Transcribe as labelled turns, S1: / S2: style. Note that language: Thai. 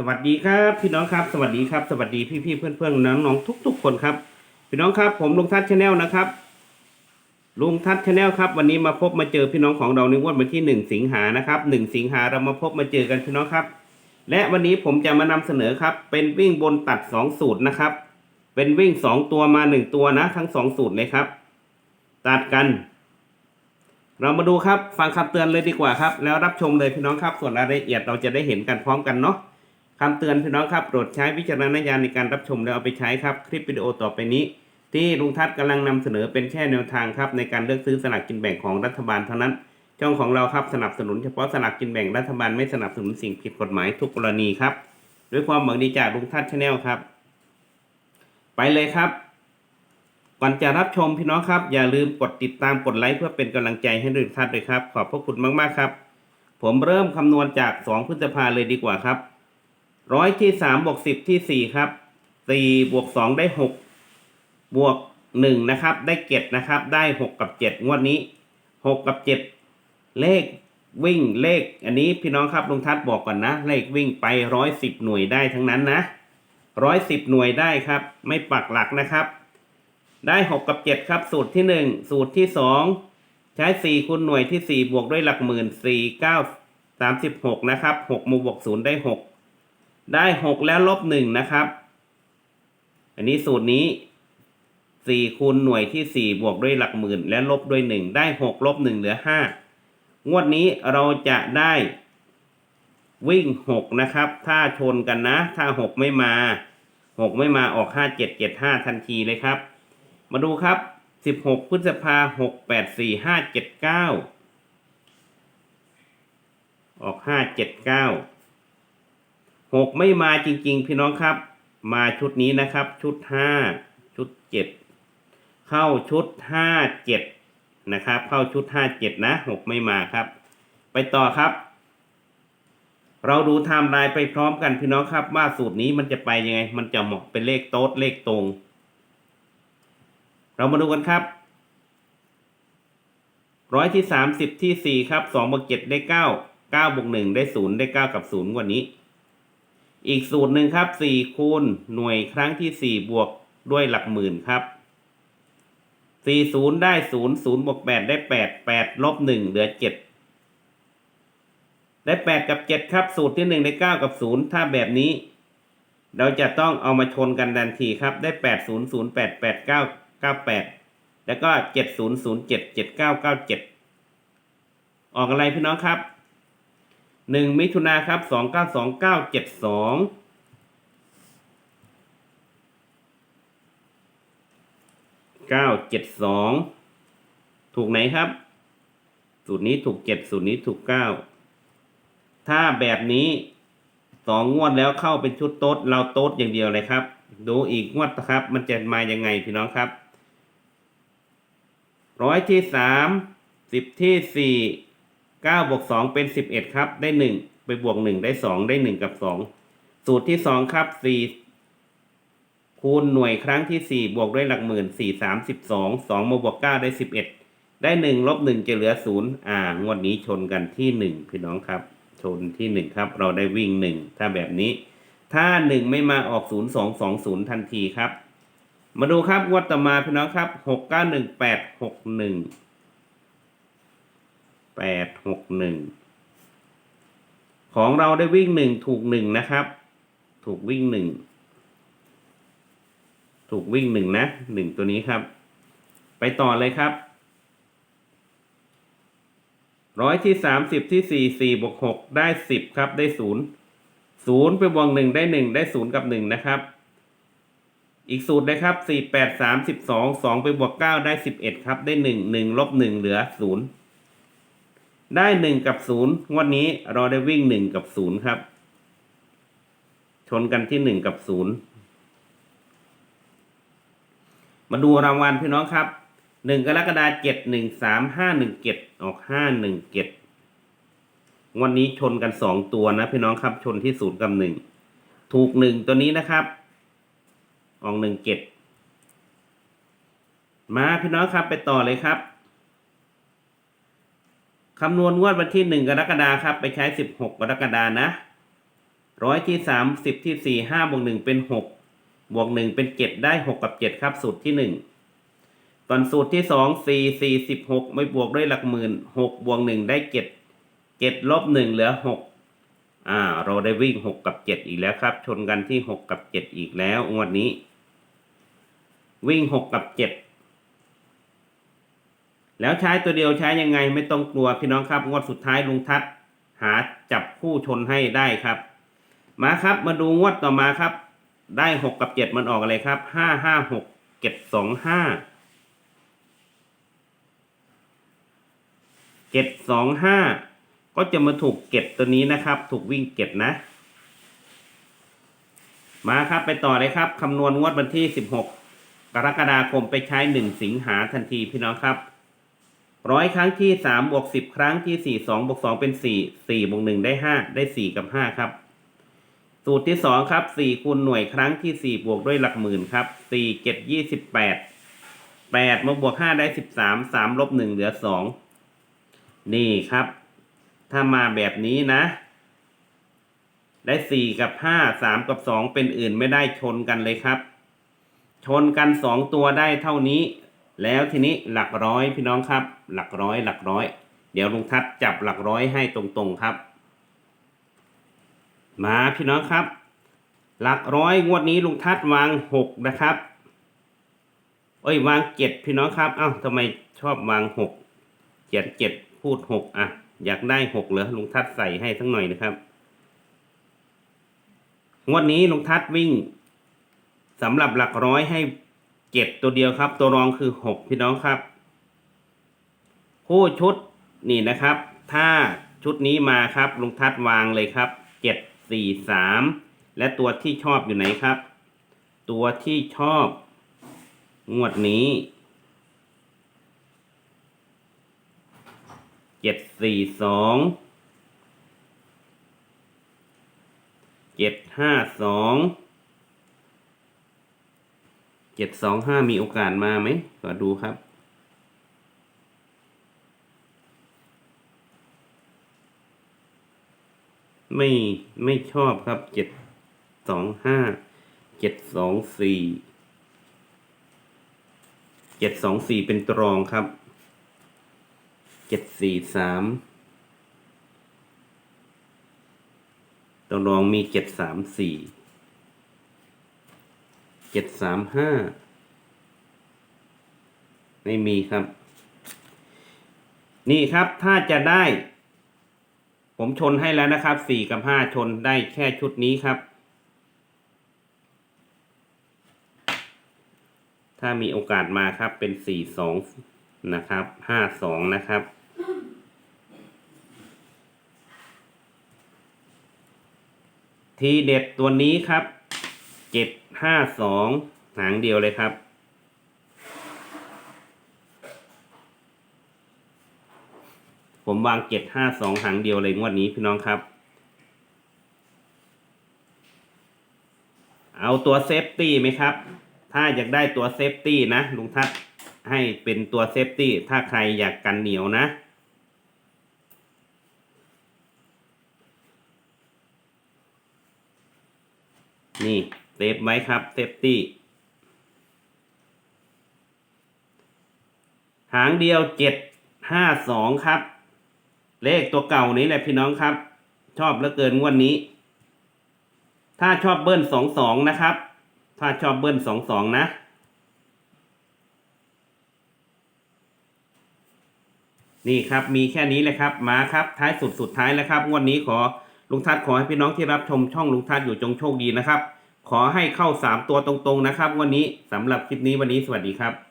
S1: สวัสดีครับพี่น้องครับ สวัสดีครับ สวัสดีพี่พี่เพื่อนเพื่อนน้องน้องทุกๆคนครับ พี่น้องครับผมลุงทัศน์ชาแนลนะครับลุงทัศน์ชาแนลครับวันนี้มาพบมาเจอพี่น้องของเราในวดวันที่หนึ่งสิงหานะครับหนึ่งสิงหาเรามาพบมาเจอกันพี่น้องครับ และวันนี้ผมจะมานำเสนอครับ เป็นวิ่งบนตัดสองสูตรนะครับ เป็นวิ่งสองตัวมาหนึ่งตัวนะ ทั้งสองสูตรเลยครับ ตัดกัน เรามาดูครับฟังคำเตือนเลยดีกว่าครับ แล้วรับชมเลยพี่น้องครับ ส่วนรายละเอียดเราจะได้เห็นกันพร้อมกันเนาะ คำเตือนพี่น้องครับโปรดใช้วิจารณญาณในการรับชมแล้วเอาไปใช้ครับ คลิปวิดีโอต่อไปนี้ ที่ลุงทัศน์กำลังนำเสนอเป็นแค่แนวทางครับในการเลือกซื้อสลากกินแบ่งของรัฐบาลเท่านั้น ช่องของเราครับสนับสนุนเฉพาะสลากกินแบ่งรัฐบาลไม่สนับสนุนสิ่งผิดกฎหมายทุกกรณีครับ ด้วยความหวังดีจากลุงทัศน์ชาแนลครับ ไปเลยครับ ก่อนจะรับชมพี่น้องครับ อย่าลืมกดติดตามกดไลค์เพื่อเป็นกำลังใจให้ลุงทัศน์ด้วยครับ ขอบพระคุณมากๆครับ ผมเริ่มคำนวณจาก 2 พฤษภาเลยดีกว่าครับ ร้อยที่3บวก10ที่4ครับ4บวก2ได้6บวก1นะครับ ได้เจ็ดนะครับ ได้6กับ7งวดนี้6กับ7เลขวิ่งเลข อันนี้พี่น้องครับลุงทัศบอกก่อนนะ เลขวิ่งไป110หน่วยได้ทั้งนั้นนะ110หน่วยได้ครับ ไม่ปักหลักนะครับ ได้6กับ7ครับ สูตรที่1สูตรที่2ใช้4คูณหน่วยที่4บวกด้วยหลักหมื่น4 9 36นะครับ6มาบวก0ได้6 ได้6แล้วลบ1นะครับ อันนี้สูตรนี้4คูณหน่วยที่4บวกด้วยหลักหมื่น และลบด้วย1ได้6ลบ1เหลือ5งวดนี้เราจะได้วิ่ง6นะครับ ถ้าชนกันนะ ถ้า6ไม่มา6ไม่มาออก5 7 7 5ทันทีเลยครับ มาดูครับ16พฤษภา6 8 4 5 7 9ออก5 7 9 6ไม่มาจริง ๆ พี่น้องครับ มาชุดนี้นะครับ ชุด5ชุด7เข้าชุด5 7นะครับ เข้าชุด5 7นะ6ไม่มาครับ ไปต่อครับ เราดูไทม์ไลน์ไปพร้อมกันพี่น้องครับ ว่าสูตรนี้มันจะไปยังไง มันจะเหมาะเป็นเลขโต๊ดเลขตรง เรามาดูกันครับร้อยที่สามสิบที่สี่ครับสองบวกเจ็ดได้เก้าเก้าบวกหนึ่งได้ศูนย์ได้เก้ากับศูนย์กว่านี้ อีกสูตรหนึ่งครับสี่คูณหน่วยครั้งที่สี่บวกด้วยหลักหมื่นครับสี่ศูนย์ได้ศูนย์ศูนย์บวกแปดได้แปดแปดลบหนึ่งเหลือเจ็ดได้แปดกับเจ็ดครับ สูตรที่หนึ่งได้เก้ากับศูนย์ถ้าแบบนี้ เราจะต้องเอามาชนกันทันทีครับ ได้แปดศูนย์ศูนย์แปดแปดเก้าเก้าแปดแล้วก็เจ็ดศูนย์ศูนย์เจ็ดเจ็ดเก้าเก้าเจ็ดออกอะไรพี่น้องครับ หนึ่งมิถุนาครับสองเก้าสองเก้าเจ็ดสองเก้าเจ็ดสองถูกไหนครับ สูตรนี้ถูกเจ็ดสูตรนี้ถูกเก้าถ้าแบบนี้สองงวดแล้วเข้าเป็นชุดโต๊ดเราโต๊ดอย่างเดียวเลยครับ ดูอีกงวดนะครับ มันจะมายังไงพี่น้องครับร้อยที่สามสิบที่สี่ 9บวก2เป็น 11 ครับ ได้ 1 ไปบวก 1 ได้ 2 ได้ 1 กับ 2 สูตรที่ 2 ครับ 4 คูณหน่วยครั้งที่ 4 บวกด้วยหลักหมื่น 4 32 2มาบวก 9 ได้ 11 ได้ 1 ลบ 1 จะเหลือ 0 อ่างวดนี้ชนกันที่ 1 พี่น้องครับ ชนที่ 1 ครับ เราได้วิ่ง 1 ถ้าแบบนี้ ถ้า 1 ไม่มาออก 0 2 2 0 ทันทีครับ มาดูครับงวดต่อมาพี่น้องครับ 6 9 1 8 6 1 แปดหกหนึ่งของเราได้วิ่งหนึ่งถูกหนึ่งนะครับ ถูกวิ่งหนึ่งถูกวิ่งหนึ่งนะหนึ่งตัวนี้ครับ ไปต่อเลยครับร้อยที่สามสิบที่สี่สี่บวกหกได้สิบครับได้ศูนย์ศูนย์ไปบวกหนึ่งได้หนึ่งได้ศูนย์กับหนึ่งนะครับ อีกสูตรนะครับสี่แปดสามสิบสองสองไปบวกเก้าได้สิบเอ็ดครับได้หนึ่งหนึ่งลบหนึ่งเหลือศูนย์ ได้หนึ่งกับศูนย์งวันนี้เราได้วิ่งหนึ่งกับศูนย์ครับ ชนกันที่หนึ่งกับศูนย์มาดูรางวัลพี่น้องครับหนึ่งกรกฎาเจ็ดหนึ่งสามห้าหนึ่งเจ็ดออกห้าหนึ่งเจ็ดวันนี้ชนกันสองตัวนะพี่น้องครับ ชนที่ศูนย์กับหนึ่งถูกหนึ่งตัวนี้นะครับ ออกหนึ่งเจ็ดมาพี่น้องครับไปต่อเลยครับ คำนวณงวดวันที่หนึ่งกรกฎาครับ ไปใช้สิบหกกรกฎานะร้อยที่สามสิบที่สี่ห้าบวกหนึ่งเป็นหกบวกหนึ่งเป็นเจ็ดได้หกกับเจ็ดครับ สูตรที่หนึ่งตอนสูตรที่สองสี่สี่สิบหกไม่บวกด้วยหลักหมื่นหกบวกหนึ่งได้เจ็ดเจ็ดลบหนึ่งเหลือหกอ่า เราได้วิ่งหกกับเจ็ดอีกแล้วครับ ชนกันที่หกกับเจ็ดอีกแล้วงวดนี้ วิ่งหกกับเจ็ด แล้วใช้ตัวเดียวใช้ยังไงไม่ต้องกลัวพี่น้องครับ งวดสุดท้ายลุงทัศหาจับคู่ชนให้ได้ครับ มาครับมาดูงวดต่อมาครับ ได้หกกับเจ็ดมันออกอะไรครับห้าห้าหกเจ็ดสองห้าเจ็ดสองห้าก็จะมาถูกเก็บตัวนี้นะครับ ถูกวิ่งเก็บนะ มาครับไปต่อเลยครับคำนวณงวดวันที่สิบหกกรกฎาคมไปใช้หนึ่งสิงหาทันทีพี่น้องครับ ร้อยครั้งที่สามบวกสิบครั้งที่สี่สองบวกสองเป็นสี่สี่บวกหนึ่งได้ห้าได้สี่กับห้าครับ สูตรที่สองครับสี่คูณหน่วยครั้งที่สี่บวกด้วยหลักหมื่นครับสี่เจ็ดยี่สิบแปดแปดมาบวกห้าได้สิบสามสามลบหนึ่งเหลือสองนี่ครับ ถ้ามาแบบนี้นะ ได้สี่กับห้าสามกับสองเป็นอื่นไม่ได้ชนกันเลยครับ ชนกันสองตัวได้เท่านี้ แล้วทีนี้หลักร้อยพี่น้องครับ หลักร้อยหลักร้อย เดี๋ยวลุงทัศจับหลักร้อยให้ตรงๆครับ มาพี่น้องครับ หลักร้อยงวดนี้ลุงทัศวางหกนะครับเอ้ยวางเจ็ดพี่น้องครับเอ้าทำไมชอบวางหกเขียนเจ็ดพูดหกอะ อยากได้หกเหรอลุงทัศใส่ให้ทั้งหน่อยนะครับงวดนี้ลุงทัศวิ่งสำหรับหลักร้อยให้ เจ็ดตัวเดียวครับ ตัวรองคือหกพี่น้องครับ คู่ชุดนี่นะครับ ถ้าชุดนี้มาครับลุงทัศวางเลยครับเจ็ดสี่สามและตัวที่ชอบอยู่ไหนครับ ตัวที่ชอบ งวดนี้เจ็ดสี่สองเจ็ดห้าสอง เจ็ดสองห้ามีโอกาสมาไหมก็ดูครับ ไม่ไม่ชอบครับเจ็ดสองห้าเจ็ดสองสี่เจ็ดสองสี่เป็นตรองครับเจ็ดสี่สามตรองมีเจ็ดสามสี่ เจ็ดสามห้าไม่มีครับ นี่ครับถ้าจะได้ ผมชนให้แล้วนะครับสี่กับห้าชนได้แค่ชุดนี้ครับ ถ้ามีโอกาสมาครับเป็นสี่สองนะครับห้าสองนะครับทีเด็ดตัวนี้ครับ เจ็ดห้าสองหางเดียวเลยครับ ผมวางเจ็ดห้าสองหางเดียวเลยงวดนี้พี่น้องครับ เอาตัวเซฟตี้ไหมครับ ถ้าอยากได้ตัวเซฟตี้นะลุงทัศให้เป็นตัวเซฟตี้ถ้าใครอยากกันเหนียวนะนี่ เซฟไว้ครับเซฟตี้หางเดียวเจ็ดห้าสองครับ เลขตัวเก่านี้แหละพี่น้องครับ ชอบเหลือเกินงวดนนี้ ถ้าชอบเบิ้ลสองสองนะครับ ถ้าชอบเบิ้ลสองสองนะนี่ครับ มีแค่นี้เลยครับ มาครับ ท้ายสุดสุดท้ายแล้วครับ งวดนนี้ขอลุงทัศขอให้พี่น้องที่รับชมช่องลุงทัศอยู่จงโชคดีนะครับ ขอให้เข้าสามตัวตรงๆนะครับ วันนี้สำหรับคลิปนี้วันนี้สวัสดีครับ